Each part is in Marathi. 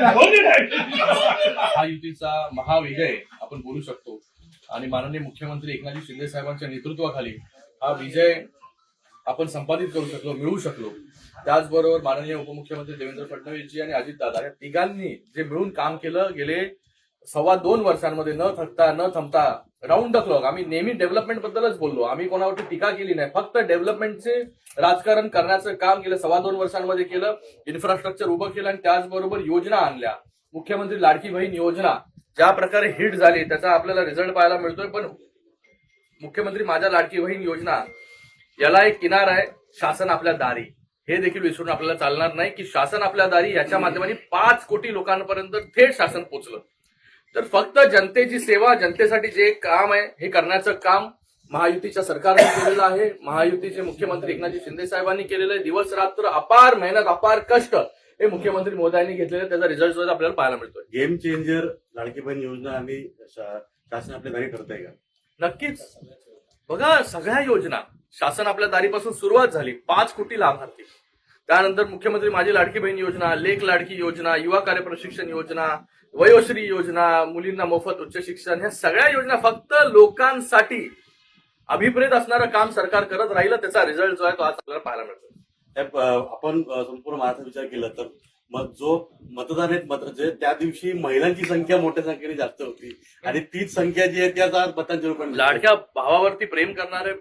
हा युतीचा महाविजय आपण बोलू शकतो. आणि माननीय मुख्यमंत्री एकनाथजी शिंदे साहेबांच्या नेतृत्वाखाली हा विजय आपण संपादित करू शकलो मिळवू शकलो. त्याचबरोबर माननीय उपमुख्यमंत्री देवेंद्र फडणवीसजी आणि अजितदादा या तिघांनी जे मिळून काम केलं गेले सव्वा दोन वर्षांमध्ये न थकता न थांबता राऊंड द क्लॉक आम्ही नेहमी डेव्हलपमेंट बद्दलच बोललो. आम्ही कोणावरती टीका केली नाही. फक्त डेव्हलपमेंटचे राजकारण करण्याचं काम केलं सव्वा दोन वर्षांमध्ये केलं इन्फ्रास्ट्रक्चर उभं केलं आणि त्याचबरोबर योजना आणल्या. मुख्यमंत्री लाडकी बहीण योजना. ज्या प्रकारे हिट झाली त्याचा आपल्याला रिझल्ट पाहायला मिळतोय. पण मुख्यमंत्री माझ्या लाडकी बहीण योजना याला एक किनार आहे शासन आपल्या दारी. हे देखील विसरून आपल्याला चालणार नाही की शासन आपल्या दारी याच्या माध्यमाने पाच कोटी लोकांपर्यंत थेट शासन पोचलं. तर फक्त जनतेची सेवा जनतेसाठी जे काम आहे हे करण्याचं काम महायुतीच्या सरकारने केलेलं आहे. महायुतीचे मुख्यमंत्री एकनाथजी शिंदे साहेबांनी केलेलं आहे. दिवस रात्र अपार मेहनत अपार कष्ट हे मुख्यमंत्री मोदयांनी घेतलेले त्याचा रिझल्ट आपल्याला पाहायला मिळतोय. गेम चेंजर लाडकी बहीण योजना आणि शासन आपल्या दारी करत आहे का? नक्कीच. बघा सगळ्या योजना शासन आपल्या दारीपासून सुरुवात झाली. पाच कोटी लाभार्थी. त्यानंतर मुख्यमंत्री माझी लाडकी बहीण योजना लेख लाडकी योजना युवा कार्य प्रशिक्षण योजना वयोश्री योजना मुलींना मोफत उच्च शिक्षण ह्या सगळ्या योजना फक्त लोकांसाठी अभिप्रेत असणारं काम सरकार करत राहिलं त्याचा रिझल्ट जो आहे तो आज आपल्याला पाहायला मिळतो आपण संपूर्ण महाराष्ट्र विचार केला तर मग जो मतदान आहेत जे त्या दिवशी महिलांची संख्या मोठ्या संख्येने जास्त होती आणि तीच संख्या जी आहे त्या आज मतांच्या रूपाने लाडक्या भावावरती प्रेम करणारे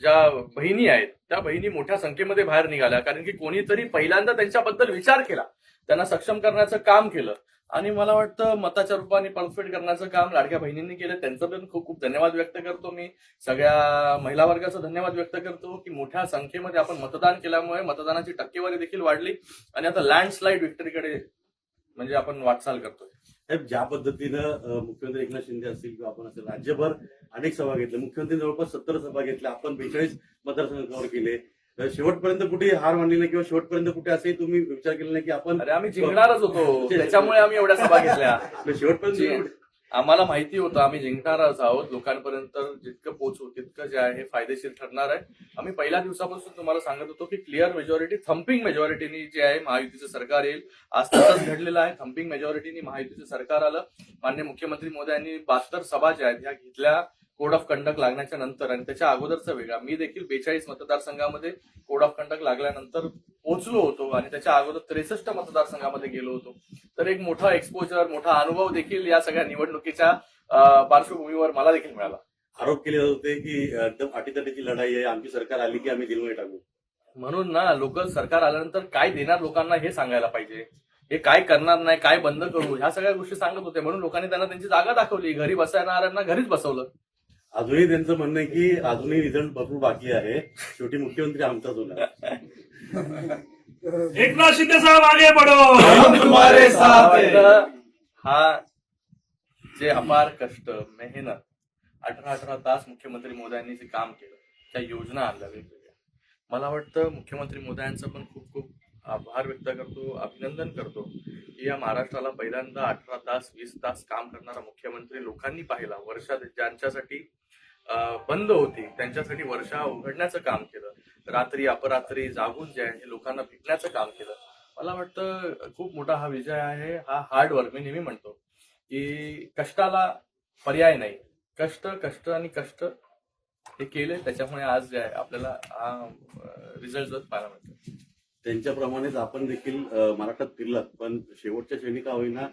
ज्या बहिणी आहेत त्या बहिणी मोठ्या संख्येमध्ये बाहेर निघाल्या. कारण की कोणीतरी पहिल्यांदा त्यांच्याबद्दल विचार केला. त्यांना सक्षम करण्याचं काम केलं. आणि मला वाटतं मताच्या रूपाने परफेक्ट करण्याचं काम लाडक्या बहिणींनी केलं. त्यांचं पण खूप खूप धन्यवाद व्यक्त करतो मी. सगळ्या महिला वर्गाचा धन्यवाद व्यक्त करतो की मोठ्या संख्येमध्ये आपण मतदान केल्यामुळे मतदानाची टक्केवारी देखील वाढली. आणि आता लँडस्लाईड विक्टरीकडे म्हणजे आपण वाटचाल करतोय. ज्या पद्धतीनं मुख्यमंत्री एकनाथ शिंदे असतील किंवा आपण असेल राज्यभर अनेक सभा घेतल्या. मुख्यमंत्री जवळपास सत्तर सभा घेतल्या. आपण बेचाळीस मतदारसंघ कव्हर केले. शेवटपर्यंत कुठे हार मानली नाही किंवा शेवटपर्यंत कुठे असंही तुम्ही विचार केला नाही की आपण अरे आम्ही जिंकणारच होतो. त्याच्यामुळे आम्ही एवढ्या सभा घेतल्या. शेवटपर्यंत आम्हाला माहिती होतं आम्ही जिंकणारच आहोत. लोकांपर्यंत जितकं पोहोचू तितकं जे आहे हे फायदेशीर ठरणार आहे. आम्ही पहिल्या दिवसापासून तुम्हाला सांगत होतो की क्लिअर मेजॉरिटी थम्पिंग मेजॉरिटीनी जे आहे महायुतीचं सरकार येईल. आज तसंच घडलेलं आहे. थम्पिंग मेजॉरिटीनी महायुतीचं सरकार आलं. मान्य मुख्यमंत्री मोदयांनी बहात्तर सभा ज्या आहेत ह्या घेतल्या. कोड ऑफ कंडक्ट लागण्याच्या नंतर आणि त्याच्या अगोदरचा वेगळा. मी देखील बेचाळीस मतदारसंघामध्ये कोड ऑफ कंडक्ट लागल्यानंतर पोहोचलो होतो आणि त्याच्या अगोदर त्रेसष्ट मतदारसंघामध्ये गेलो होतो. तर एक मोठा एक्सपोजर मोठा अनुभव देखील या सगळ्या निवडणुकीच्या पार्श्वभूमीवर मला देखील मिळाला. आरोप केले जात होते की एकदम अटीतटीची लढाई आहे आमची सरकार आली की आम्ही दिलमध्ये टाकू. म्हणून ना लोक सरकार आल्यानंतर काय देणार लोकांना हे सांगायला पाहिजे. हे काय करणार नाही काय बंद करू ह्या सगळ्या गोष्टी सांगत होते. म्हणून लोकांनी त्यांना त्यांची जागा दाखवली. घरी बसणाऱ्यांना घरीच बसवलं. अजूनही त्यांचं म्हणणं आहे की अजूनही रिझल्ट भरपूर बाकी आहे. शेवटी मुख्यमंत्री आमचाच होणार. एकनाथ शिंदे साहब आगे बढ़ो. तुम्हारे साथ हैं. फक्त हा जे अपार कष्ट मेहनत अठरा अठरा तास मुख्यमंत्री मोदयांनी जे काम केलं त्या योजना आणल्या वेगवेगळ्या. मला वाटतं मुख्यमंत्री मोदयांचं पण खूप खूप आभार व्यक्त करतो अभिनंदन करतो की या महाराष्ट्राला पहिल्यांदा अठरा तास वीस तास काम करणारा मुख्यमंत्री लोकांनी पाहिला. वर्षा ज्यांच्यासाठी बंद होती त्यांच्यासाठी वर्षा उघडण्याचं काम केलं. रात्री अपरात्री जागून जे आहे हे लोकांना भेटण्याचं काम केलं. मला वाटतं खूप मोठा हा विजय आहे हा हार्ड वर्क मी नेहमी म्हणतो की कष्टाला पर्याय नाही. कष्ट कष्ट आणि कष्ट हे केले त्याच्यामुळे आज जे आहे आपल्याला हा रिझल्ट पाहायला मिळतो. त्यांच्याप्रमाणेच आपण देखील मराठात महाराष्ट्रात फिरलात. पण शेवटच्या श्रेणी का होईना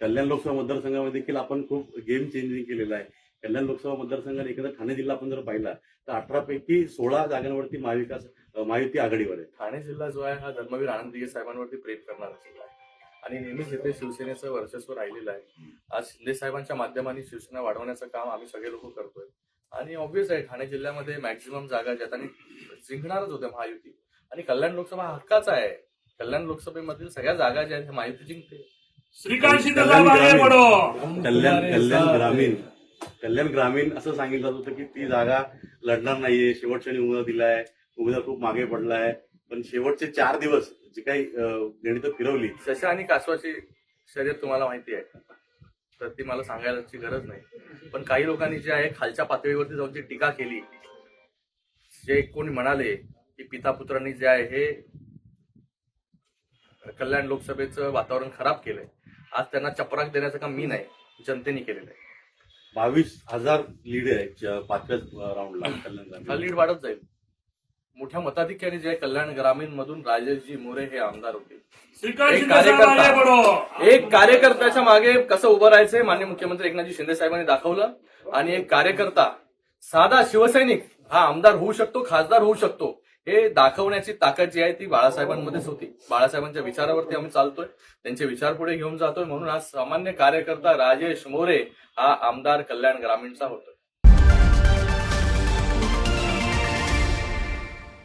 कल्याण लोकसभा मतदारसंघामध्ये देखील आपण खूप गेम चेंजिंग केलेलं आहे. कल्याण लोकसभा मतदारसंघात एखादा ठाणे जिल्हा आपण जर पाहिला तर अठरा पैकी सोळा जागांवरती महाविकास महायुती आघाडीवर आहे. ठाणे जिल्हा जो आहे हा धर्मवीर आनंद साहेबांवरती प्रेम करणारा जिल्हा आहे. आणि नेहमीच इथे शिवसेनेचं वर्चस्व राहिलेलं आहे. आज शिंदे साहेबांच्या माध्यमाने शिवसेना वाढवण्याचं काम आम्ही सगळे लोक करतोय. आणि ऑब्विस आहे ठाणे जिल्ह्यामध्ये मॅक्झिमम जागा ज्यात आणि जिंकणारच होत्या महायुती. आणि कल्याण लोकसभा हा हक्काचा आहे. कल्याण लोकसभेमधील सगळ्या जागा ज्या आहेत ह्या महायुती जिंकते. श्रीकांत कल्याण कल्याण ग्रामीण. कल्याण ग्रामीण असं सांगितलं जात होतं की ती जागा लढणार नाहीये. शेवटच्या निवडणूक दिलाय. उमेदवार खूप मागे पडलाय. पण शेवटचे चार दिवस जी काही गणितं फिरवली. सशा आणि कासवाची शर्यत तुम्हाला माहिती आहे. तर ती मला सांगायची गरज नाही. पण काही लोकांनी जे आहे खालच्या पातळीवरती जाऊन जी टीका केली जे कोणी म्हणाले की पिता पुत्रांनी जे आहे हे कल्याण लोकसभेचं वातावरण खराब केलंय. आज त्यांना चपराक देण्याचं काम मी नाही जनतेने केलेलं आहे. बावीस हजार लीड आहे पाचव्याच राऊंडला कल्याण हा. लीड वाढत जाईल. मोठ्या मताधिक्याने जे आहे कल्याण ग्रामीण मधून राजेशजी मोरे हे आमदार होते. एक कार्यकर्ता. एक कार्यकर्त्याच्या मागे कसं उभं राहायचं हे माननीय मुख्यमंत्री एकनाथजी शिंदे साहेबांनी दाखवलं. आणि एक कार्यकर्ता साधा शिवसैनिक हा आमदार होऊ शकतो खासदार होऊ शकतो. हे दाखवण्याची ताकद जी आहे ती बाळासाहेबांमध्येच होती. बाळासाहेबांच्या विचारावरती आम्ही चालतोय. त्यांचे विचार पुढे घेऊन जातोय. म्हणून आज सामान्य कार्यकर्ता राजेश मोरे हा आमदार कल्याण ग्रामीणचा होतो